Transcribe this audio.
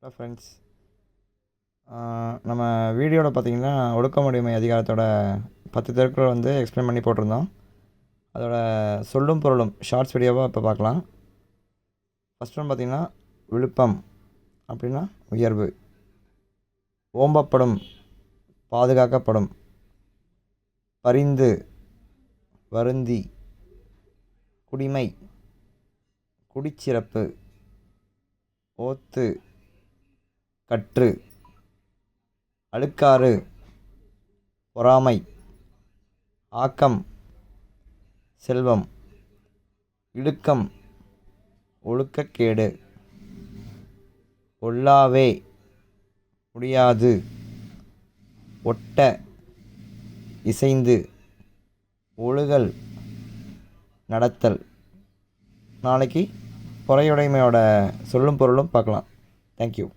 Hello friends நம்ம வீடியோவில் பார்த்தீங்கன்னா ஒடுக்கமுடைமை அதிகாரத்தோட பத்து திருக்குறள் வந்து எக்ஸ்பிளைன் பண்ணி போட்டிருந்தோம். அதோட சொல்லும் பொருளும் ஷார்ட்ஸ் வீடியோவாக இப்போ பார்க்கலாம் ஃபஸ்ட் ஒன் பார்த்தீங்கன்னா விழுப்பம் அப்படின்னா உயர்வு. ஓம்பப்படும் பாதுகாக்கப்படும். பரிந்து வருந்தி. குடிமை குடிச்சிறப்பு. ஓத்து கற்று அழுக்காறு பொறாமை ஆக்கம் செல்வம் இடுக்கம் ஒழுக்கக்கேடு ஒல்லாவே முடியாது ஒட்ட இசைந்து ஒழுகல் நடத்தல். நாளைக்கு பொறையுடைமையோட சொல்லும் பொருளும் பார்க்கலாம். தேங்க்யூ